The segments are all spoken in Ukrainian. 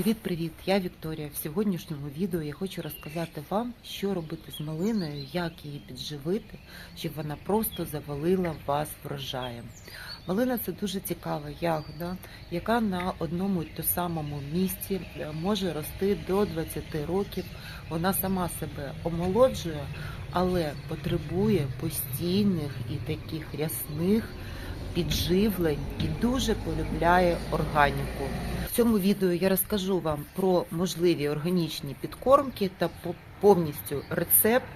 Привіт-привіт! Я Вікторія. В сьогоднішньому відео я хочу розказати вам, що робити з малиною, як її підживити, щоб вона просто завалила вас врожаєм. Малина це дуже цікава ягода, яка на одному й то самому місці е, може рости до 20 років. Вона сама себе омолоджує, але потребує постійних і таких рясних підживлень і дуже полюбляє органіку. Цьому відео я розкажу вам про можливі органічні підкормки та повністю рецепт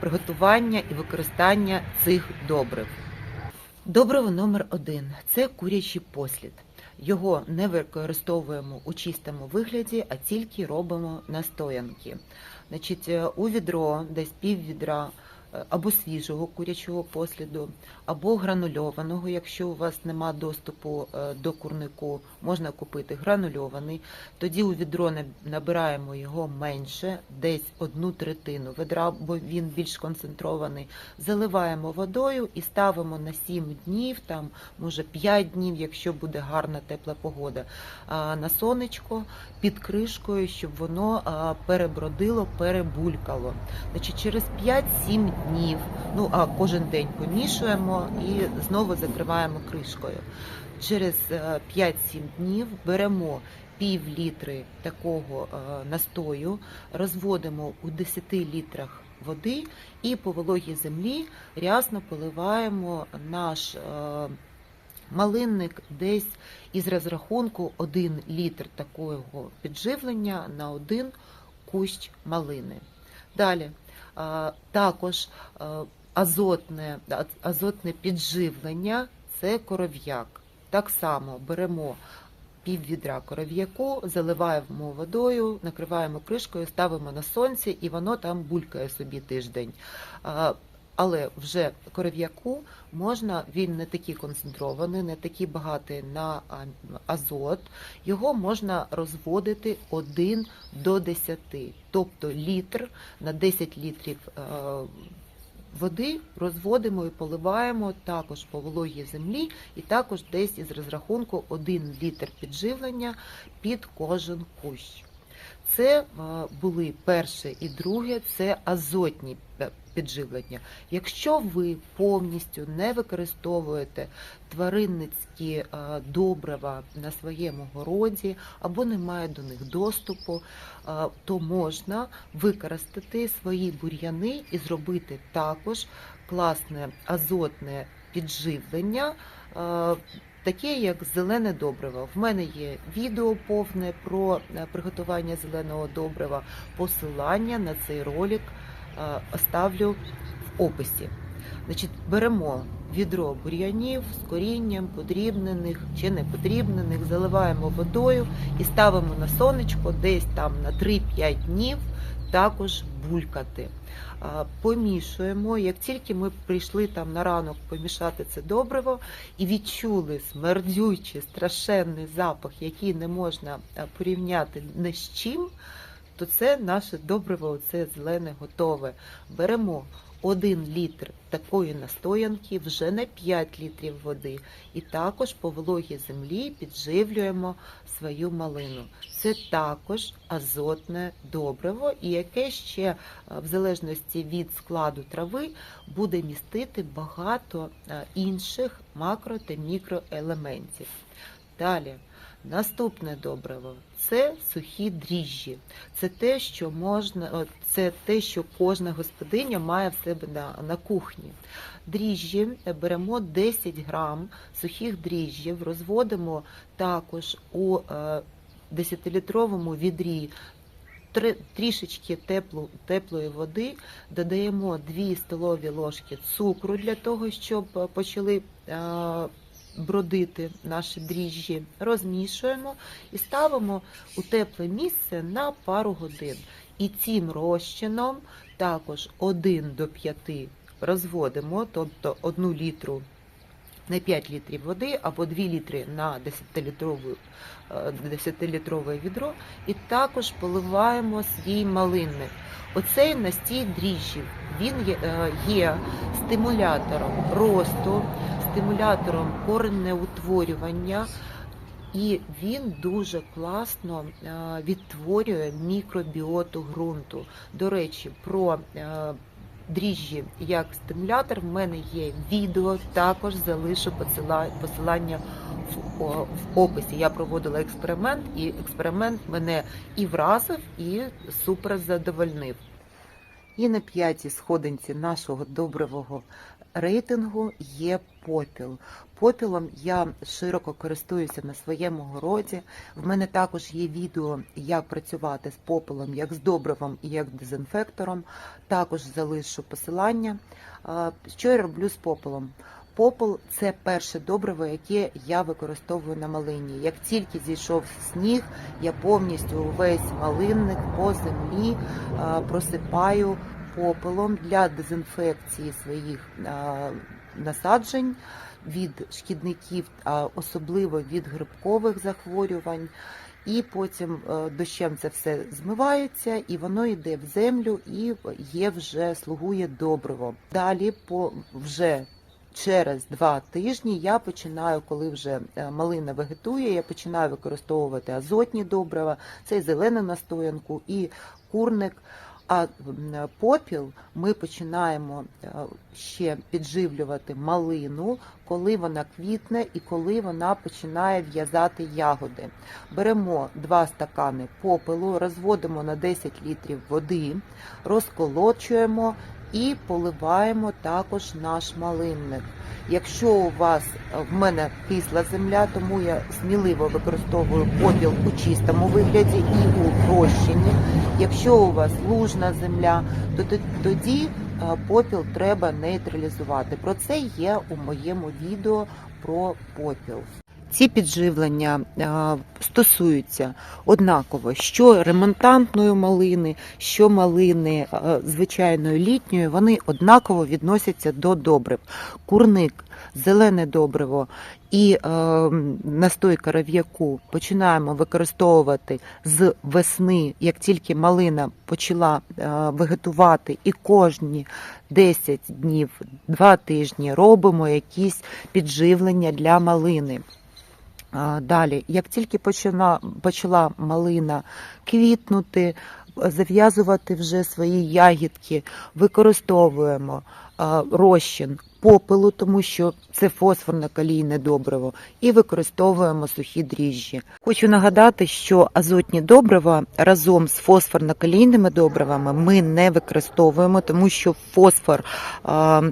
приготування і використання цих добрив. Добриво номер один це курячий послід. Його не використовуємо у чистому вигляді, а тільки робимо настоянки. Значить, е, у відро десь пів відра або свіжого курячого посліду, або гранульованого, якщо у вас нема доступу е, до курнику, можна купити гранульований. Тоді у відро на- набираємо його менше, десь одну третину ведра, бо він більш концентрований. Заливаємо водою і ставимо на 7 днів, там може 5 днів, якщо буде гарна тепла погода, на сонечко під кришкою, щоб воно перебродило, перебулькало. Значить, через 5-7 днів, ну а кожен день помішуємо і знову закриваємо кришкою. Через е, 5-7 днів беремо пів літри такого е, настою, розводимо у 10 літрах води і по вологій землі рясно поливаємо наш е, малинник десь із розрахунку 1 літр такого підживлення на один кущ малини. Далі е, також азотне, азотне підживлення це коров'як. Так само беремо пів відра коров'яку, заливаємо водою, накриваємо кришкою, ставимо на сонці, і воно там булькає собі тиждень. Але вже коров'яку можна, він не такий концентрований, не такий багатий на азот. Його можна розводити 1 до 10, тобто літр на 10 літрів е, води розводимо і поливаємо також по вологій землі, і також десь із розрахунку 1 літр підживлення під кожен кущ. Це е, були перше і друге, це азотні е, підживлення. Якщо ви повністю не використовуєте тваринницькі е, добрива на своєму городі або не має до них доступу, то можна використати свої бур'яни і зробити також класне азотне підживлення. Таке як зелене добриво. В мене є відео повне про е, приготування зеленого добрива. Посилання на цей ролик е, оставлю в описі. Значить, беремо відро бур'янів з корінням, подрібнених чи не подрібнених, заливаємо водою і ставимо на сонечко десь там на 3-5 днів також булькати. Помішуємо. Як тільки ми прийшли там на ранок помішати це добриво і відчули смердючий, страшенний запах, який не можна порівняти ні з чим, то це наше добриво, це зелене готове. Беремо 1 літр такої настоянки вже на 5 літрів води. І також по вологій землі підживлюємо свою малину. Це також азотне добриво, і яке ще е, в залежності від складу трави буде містити багато е, інших макро та мікроелементів. Далі. Наступне добриво це сухі дріжджі. Це те, що можна, це те, що кожна господиня має в себе на, на кухні. Дріжджі е, беремо 10 грам сухих дріжджів, розводимо також у е, 10-літровому відрі трішечки теплу, теплої води, додаємо 2 столові ложки цукру для того, щоб е, почали е, бродити наші дріжджі, розмішуємо і ставимо у тепле місце на пару годин. І цим розчином також 1 до 5 розводимо, тобто 1 літру на 5 літрів води або 2 літри на 10-літрову, 10-літрове відро, і також поливаємо свій малинник. Оцей настій дріжджів, він є, е, стимулятором росту, стимулятором коренеутворювання, і він дуже класно е, відтворює мікробіоту ґрунту. До речі, про е, дріжджі як стимулятор в мене є відео, також залишу посилання в, описі. Я проводила експеримент, і експеримент мене і вразив, і супер задовольнив. І на п'ятій сходинці нашого добривого рейтингу є попіл. Попілом я широко користуюся на своєму городі. В мене також є відео, як працювати з попелом, як з добривом і як дезінфектором. Також залишу посилання. Що я роблю з попелом? Попел це перше добриво, яке я використовую на малині. Як тільки зійшов сніг, я повністю весь малинник по землі просипаю попелом для дезінфекції своїх насаджень від шкідників, а особливо від грибкових захворювань. І потім е, дощем це все змивається, і воно йде в землю і є вже слугує добриво. Далі по вже через два тижні я починаю, коли вже е, малина вегетує, я починаю використовувати азотні добрива, це і зелену настоянку, і курник. А попіл ми починаємо е, ще підживлювати малину, коли вона квітне і коли вона починає в'язати ягоди. Беремо два стакани попелу, розводимо на 10 літрів води, розколочуємо і поливаємо також наш малинник. Якщо у вас е, в мене кисла земля, тому я сміливо використовую попіл у чистому вигляді і у розчині. Якщо у вас лужна земля, то тоді е, попіл треба нейтралізувати. Про це є у моєму відео про попіл. Ці підживлення е, стосуються однаково, що ремонтантної малини, що малини е, звичайної літньої, вони однаково відносяться до добрив. Курник, зелене добриво і е, настой коров'яку починаємо використовувати з весни, як тільки малина почала вегетувати, і кожні 10 днів, 2 тижні робимо якісь підживлення для малини. Далі, як тільки почала, почала малина квітнути, зав'язувати вже свої ягідки, використовуємо розчин попелу, тому що це фосфорно-калійне добриво, і використовуємо сухі дріжджі. Хочу нагадати, що азотні добрива разом з фосфорно-калійними добривами ми не використовуємо, тому що фосфор а,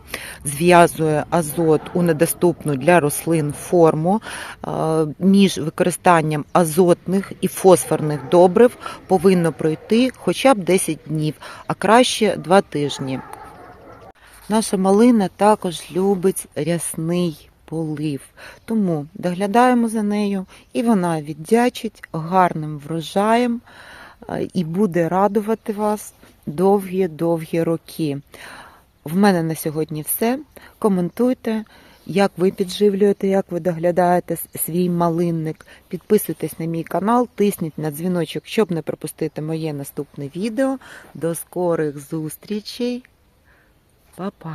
зв'язує азот у недоступну для рослин форму. А, Між використанням азотних і фосфорних добрив повинно пройти хоча б 10 днів, а краще 2 тижні. Наша малина також любить рясний полив, тому доглядаємо за нею, і вона віддячить гарним врожаєм і буде радувати вас довгі-довгі роки. В мене на сьогодні все. Коментуйте, як ви підживлюєте, як ви доглядаєте свій малинник. Підписуйтесь на мій канал, тисніть на дзвіночок, щоб не пропустити моє наступне відео. До скорих зустрічей! Па-па!